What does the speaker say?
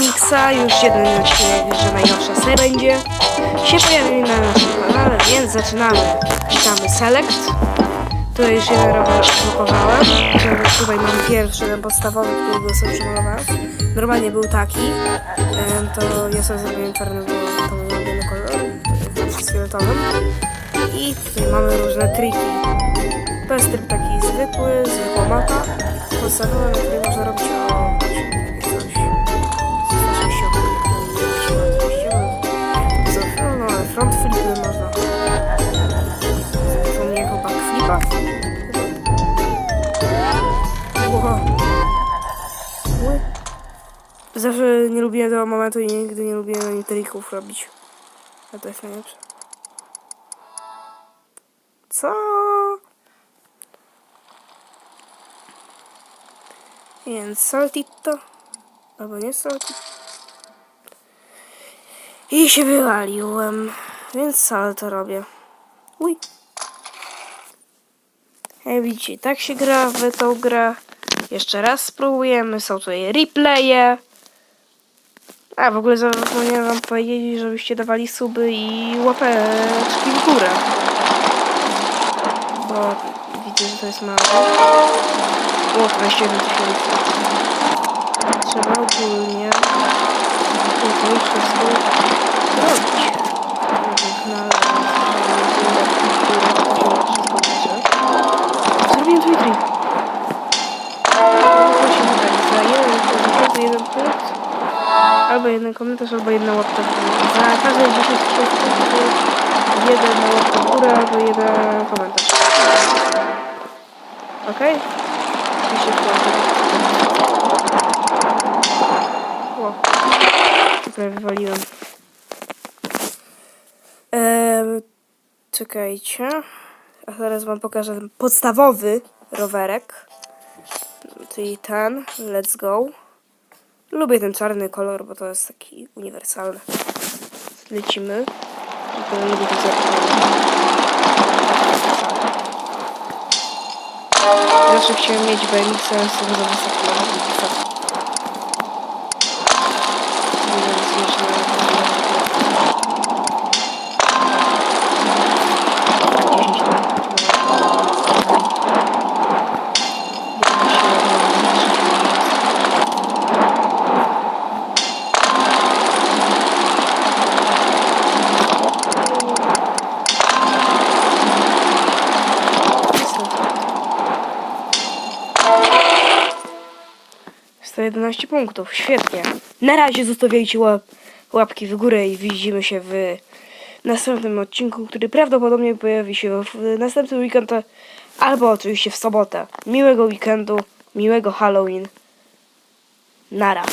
Miksa, już jeden odcinek, że najnowsza seria będzie się pojawi na naszym kanale, więc zaczynamy. Witamy Select. Tutaj już jeden rower blokowałem. Tutaj mam pierwszy, ten podstawowy, którego sobie przemalowałem. Normalnie był taki. To ja sobie zrobiłem czarny, bo to był jedyny kolor. Z fioletowym. I tutaj mamy różne triki. To jest tryb taki zwykły, zwykła mapa. Podstawowy, na której można robić Zawsze nie lubiłem tego momentu i nigdy nie lubiłem ani trików robić. A to jest najlepsze. Co? Więc saltito. Albo nie saltito. I się wywaliłem. Więc salto robię. Uj. Jak widzicie, tak się gra w tą grę. Jeszcze raz spróbujemy. Są tutaj replaye. A, w ogóle zapomniałem wam powiedzieć, żebyście dawali suby i łapeczki w górę. Bo widzę, że to jest mało. O, 21 tysięcy. Trzeba ogólnie tutaj wszystko robić. Zrobiłem trik. Prosimy tak, za jeden komentarz, za jeden punkt, albo jeden komentarz, albo jedna łapka w górę. Za każde 10 tysięcy jeden łapka w górę, albo jeden komentarz. Okej? Okay? się O, tutaj wywaliłem. Ehm, czekajcie. A teraz wam pokażę ten podstawowy rowerek. Czyli ten. Let's go. Lubię ten czarny kolor, bo to jest taki uniwersalny. Lecimy. Lubię to Zawsze chciałem mieć BMX, ale sobie za wysoko 111 punktów. Świetnie. Na razie zostawiajcie łap, łapki w górę i widzimy się w następnym odcinku, który prawdopodobnie pojawi się w następny weekend albo oczywiście w sobotę. Miłego weekendu, miłego Halloween. Nara.